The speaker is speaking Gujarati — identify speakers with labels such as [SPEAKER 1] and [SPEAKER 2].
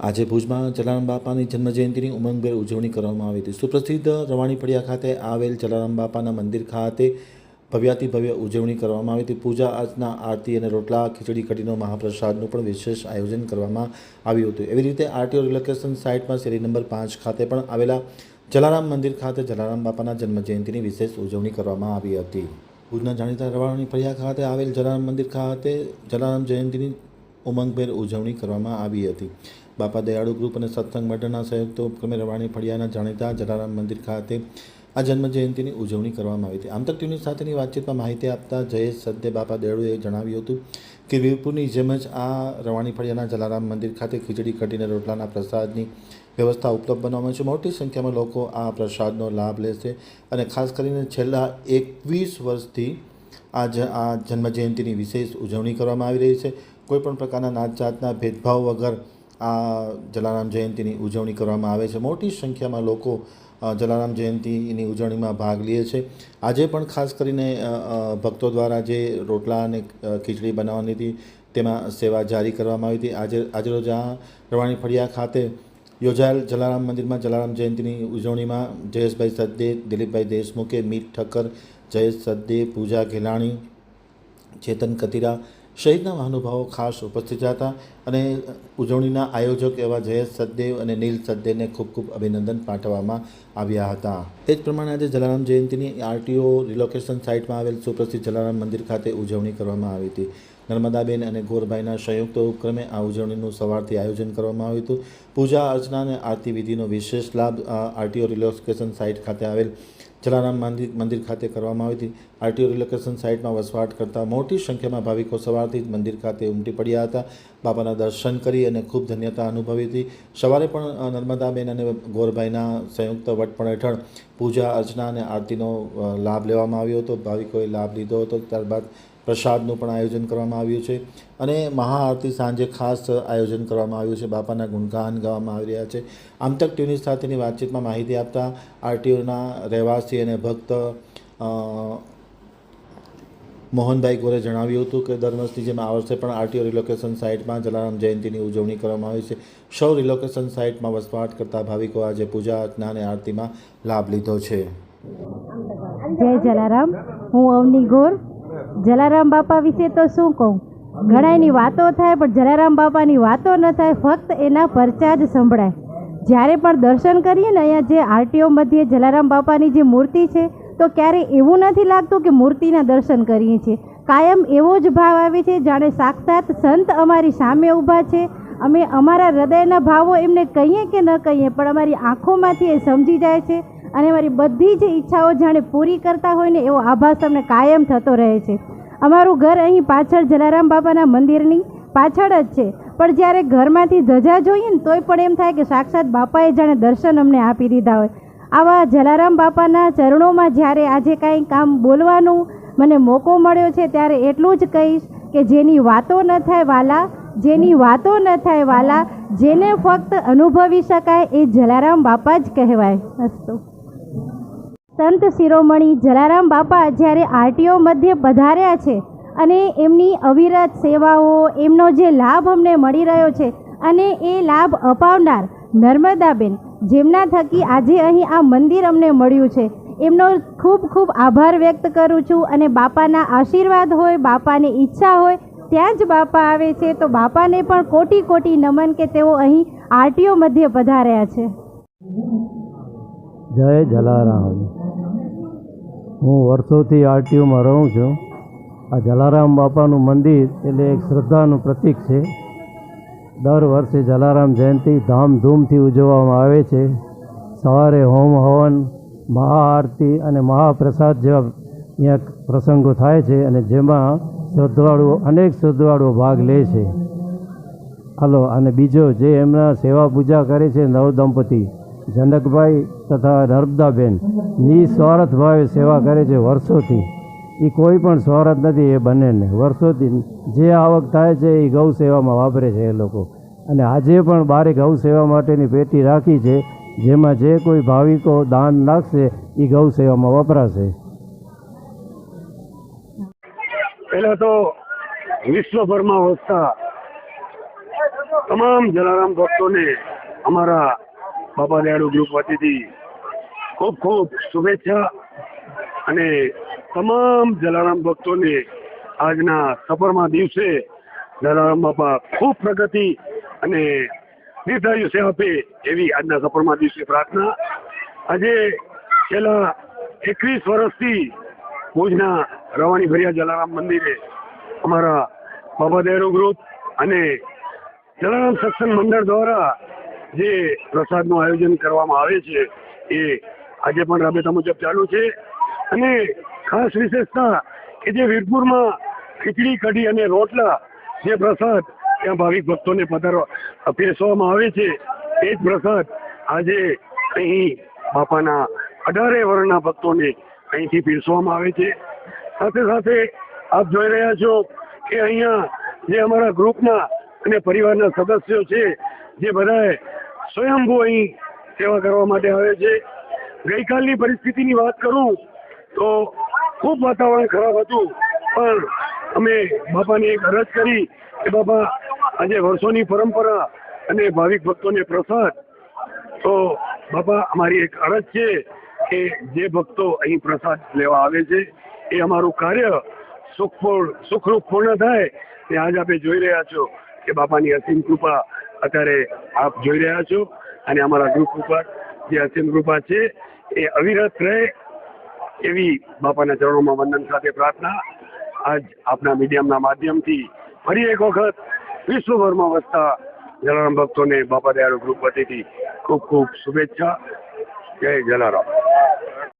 [SPEAKER 1] આજે ભુજમાં જલારામ બાપાની જન્મજયંતિની ઉમંગભેર ઉજવણી કરવામાં આવી હતી. સુપ્રસિદ્ધ રવાણી ફળિયા ખાતે આવેલ જલારામ બાપાના મંદિર ખાતે ભવ્ય ઉજવણી કરવામાં આવી હતી. પૂજા અર્ચના, આરતી અને રોટલા, ખીચડી, કઢીનો મહાપ્રસાદનું પણ વિશેષ આયોજન કરવામાં આવ્યું હતું. એવી રીતે આરટીઓ રિલોકેશન સાઇટમાં શેરી નંબર પાંચ ખાતે પણ આવેલા જલારામ મંદિર ખાતે જલારામ બાપાના જન્મજયંતિની વિશેષ ઉજવણી કરવામાં આવી હતી. ભુજના જાણીતા રવાણી ફળિયા ખાતે આવેલ જલારામ મંદિર ખાતે જલારામ જયંતિની ઉમંગભેર ઉજવણી કરવામાં આવી હતી. બાપા દયાળુ ગ્રુપ અને સત્સંગ મંડળના સંયુક્ત ઉપક્રમે રવાણી ફળિયાના જાણીતા જલારામ મંદિર ખાતે આ જન્મ જયંતિની ઉજવણી કરવામાં આવી હતી. આમતક ટીવી સાથેની વાતચીતમાં માહિતી આપતા જયેશ સદ્ય બાપા દયાળુએ જણાવ્યું હતું કે વીરપુરની જેમ જ આ રવાણી ફળિયાના જલારામ મંદિર ખાતે ખીચડી કઢીને રોટલાના પ્રસાદની વ્યવસ્થા ઉપલબ્ધ બનાવવામાં છે. મોટી સંખ્યામાં લોકો આ પ્રસાદનો લાભ લેશે અને ખાસ કરીને છેલ્લા એકવીસ વર્ષથી આ જ, આ જન્મજયંતિની વિશેષ ઉજવણી કરવામાં આવી રહી છે. કોઈપણ પ્રકારના નાત જાતના ભેદભાવ વગર આ જલારામ જયંતિની ઉજવણી કરવામાં આવે છે. મોટી સંખ્યામાં લોકો જલારામ જયંતિની ઉજવણીમાં ભાગ લે છે. આજે પણ ખાસ કરીને ભક્તો દ્વારા જે રોટલા અને ખીચડી બનાવવાની હતી, તેમાં સેવા જારી કરવામાં આવી હતી. આજે આજરોજ આ રવાણી ફળિયા ખાતે યોજાયેલ જલારામ મંદિરમાં જલારામ જયંતિની ઉજવણીમાં જયેશભાઈ સદ્દે દિલીપભાઈ દેશમુખે, મીત ઠક્કર, જયેશ સદ્દે પૂજા ઘેલાણી, ચેતન કતિરા સહિતના મહાનુભાવો ખાસ ઉપસ્થિત હતા અને ઉજવણીના આયોજક એવા જયેશ સદદેવ અને નીલ સદદેવને ખૂબ ખૂબ અભિનંદન પાઠવવામાં આવ્યા હતા. એ જ પ્રમાણે આજે જલારામ જયંતિની આરટીઓ રિલોકેશન સાઇટમાં આવેલ સુપ્રસિદ્ધ જલારામ મંદિર ખાતે ઉજવણી કરવામાં આવી હતી. નર્મદાબેન અને ગોરભાઈના સંયુક્ત ઉપક્રમે આ ઉજવણીનું સવારથી આયોજન કરવામાં આવ્યું હતું. પૂજા અર્ચના અને આરતી વિધિનો વિશેષ લાભ આરટીઓ રિલોકેશન સાઇટ ખાતે આવેલ જલારામ મંદિર મંદિર ખાતે કરવામાં આવી હતી. આરટીઓ રિલોકેશન સાઇટમાં વસવાટ કરતા મોટી સંખ્યામાં ભાવિકો સવારથી જ મંદિર ખાતે ઉમટી પડ્યા હતા. બાબાના દર્શન કરી અને ખૂબ ધન્યતા અનુભવી હતી. સવારે પણ નર્મદાબેન અને ગોરભાઈના સંયુક્ત વટપણ હેઠળ પૂજા, અર્ચના અને આરતીનો લાભ લેવામાં આવ્યો હતો. ભાવિકોએ લાભ લીધો હતો. ત્યારબાદ પ્રસાદનું પણ આયોજન કરવામાં આવ્યું છે અને મહાઆરતી સાંજે ખાસ આયોજન કરવામાં આવ્યું છે. બાપાના ગુણગાન ગાવામાં આવી રહ્યા છે. આમતક ટીવી સાથેની વાતચીતમાં માહિતી આપતા આરટીઓના રહેવાસી અને ભક્ત મોહનભાઈ ગોરે જણાવ્યું હતું કે દર વર્ષની જેમ આ વર્ષે પણ આરટીઓ રિલોકેશન સાઇટમાં જલારામ જયંતિની ઉજવણી કરવામાં આવી છે. સૌ રિલોકેશન સાઇટમાં વસવાટ કરતા ભાવિકો આજે પૂજા, અર્ચના અને આરતીમાં લાભ લીધો છે.
[SPEAKER 2] જય જલારામ. હું અવની ગોર. જલારામ બાપા વિશે તો શું કહું? ઘણાની વાતો થાય, પણ જલારામ બાપાની વાતો ન થાય, ફક્ત એના પરચા જ સંભળાય. જ્યારે પણ દર્શન કરીએ ને અહીંયા જે આરટીઓ મધ્યે જલારામ બાપાની જે મૂર્તિ છે, તો ક્યારે એવું નથી લાગતું કે મૂર્તિના દર્શન કરીએ છીએ. કાયમ એવો જ ભાવ આવે છે, જાણે સાક્ષાત સંત અમારી સામે ઊભા છે. અમે અમારા હૃદયના ભાવો એમને કહીએ કે ન કહીએ, પણ અમારી આંખોમાંથી એ સમજી જાય છે અને મારી બધી જ ઈચ્છાઓ જાણે પૂરી કરતા હોય ને એવો આભાસ અમને કાયમ થતો રહે છે. અમારું ઘર અહીં પાછળ જલારામ બાપાના મંદિરની પાછળ જ છે. પણ જ્યારે ઘરમાંથી ધજા જોઈએ ને તોય પણ એમ થાય કે સાક્ષાત બાપાએ જાણે દર્શન અમને આપી દીધા હોય. આવા જલારામ બાપાના ચરણોમાં જ્યારે આજે કાંઈ કામ બોલવાનું મને મોકો મળ્યો છે ત્યારે એટલું જ કહીશ કે જેની વાતો ન થાય વાલા, જેની વાતો ન થાય વાલા, જેને ફક્ત અનુભવી શકાય એ જલારામ બાપા જ કહેવાય. અસ્તુ. સંત શિરોમણી જલારામ બાપા જ્યારે આરટીઓ મધ્ય પધાર્યા છે અને એમની અવિરત સેવાઓ, એમનો જે લાભ અમને મળી રહ્યો છે અને એ લાભ અપાવનાર નર્મદાબેન, જેમના થકી આજે અહીં આ મંદિર અમને મળ્યું છે, એમનો ખૂબ ખૂબ આભાર વ્યક્ત કરું છું અને બાપાના આશીર્વાદ હોય, બાપાની ઈચ્છા હોય, ત્યાં જ બાપા આવે છે, તો બાપાને પણ કોટી કોટી નમન કે તેઓ અહીં આરટીઓ મધ્ય પધાર્યા છે.
[SPEAKER 3] જય જલારામ. હું વર્ષોથી આરટીઓમાં રહું છું. આ જલારામ બાપાનું મંદિર એટલે એક શ્રદ્ધાનું પ્રતીક છે. દર વર્ષે જલારામ જયંતિ ધામધૂમથી ઉજવવામાં આવે છે. સવારે હોમ હવન, મહાઆરતી અને મહાપ્રસાદ જેવા અહીંયા પ્રસંગો થાય છે અને જેમાં શ્રદ્ધાળુઓ, અનેક શ્રદ્ધાળુઓ ભાગ લે છે. હાલો, અને બીજો જે એમના સેવા પૂજા કરે છે નવ દંપતી જનકભાઈ તથા નર્મદાબેન નિસ્વાર્થ ભાવે સેવા કરે છે વર્ષોથી. એ કોઈ પણ સ્વાર્થ નથી, એ બંનેને. વર્ષોથી જે આવક થાય છે એ ગૌ સેવામાં વાપરે છે એ લોકો. અને આજે પણ બારે ગૌ સેવા માટેની પેટી રાખી છે, જેમાં જે કોઈ ભાવિકો દાન નાખશે એ ગૌ સેવામાં વપરાશે.
[SPEAKER 4] પહેલા તો વિશ્વભરમાં વસતા તમામ જલારામ ભક્તોને અમારા બાબા દયાળુ ગ્રુપ વતીથી ખૂબ ખૂબ શુભેચ્છા અને તમામ જલારામ ભક્તોને આજના સફરમાં દિવસે જલારામ બાપા ખૂબ પ્રગતિ અને દીર્ઘાયુષ્ય આપે એવી આજના સફરમાં દિવસે પ્રાર્થના. આજે છેલ્લા એકવીસ વર્ષથી ભુજના રવાણી ભર્યા જલારામ મંદિરે અમારા બાબા દયાળુ ગ્રુપ અને જલારામ સત્સંગ મંડળ દ્વારા જે પ્રસાદનું આયોજન કરવામાં આવે છે, એ આજે પણ રાબેતા મુજબ ચાલુ છે. અને ખાસ વિશેષતા કે જે વીરપુરમાં ખીચડી, કઢી અને રોટલા જે પ્રસાદ ત્યાં ભાવિક ભક્તોને પધારવા પીરસવામાં આવે છે, એ જ પ્રસાદ આજે અહીં બાપાના અઢારે વર્ણના ભક્તોને અહીંથી પીરસવામાં આવે છે. સાથે સાથે આપ જોઈ રહ્યા છો કે અહીંયા જે અમારા ગ્રુપના અને પરિવારના સદસ્યો છે, જે બધાએ સ્વયંભૂ અહીં સેવા કરવા માટે આવે છે. ગઈકાલની પરિસ્થિતિની વાત કરું તો ખૂબ વાતાવરણ ખરાબ હતું, પણ અમે બાપાને એક અરજ કરી કે બાપા, આજે વર્ષોની પરંપરા અને ભાવિક ભક્તોને પ્રસાદ. તો બાપા, અમારી એક અરજ છે કે જે ભક્તો અહીં પ્રસાદ લેવા આવે છે, એ અમારું કાર્ય સુખપૂર્ણ સુખરૂપ પૂર્ણ થાય, તે આજ આપે જોઈ રહ્યા છો. કે બાપાની અસીમ કૃપા અત્યારે આપ જોઈ રહ્યા છો અને અમારા ગ્રુપ ઉપર જે અસીમ કૃપા છે એ અવિરત રહે એવી બાપાના ચરણોમાં વંદન સાથે પ્રાર્થના આજ આપના મીડિયમના માધ્યમથી ફરી એક વખત વિશ્વભરમાં વસતા જલારામ ભક્તોને બાપા દયાળુ ગ્રુપ વતીથી ખૂબ ખૂબ શુભેચ્છા. જય જલારામ.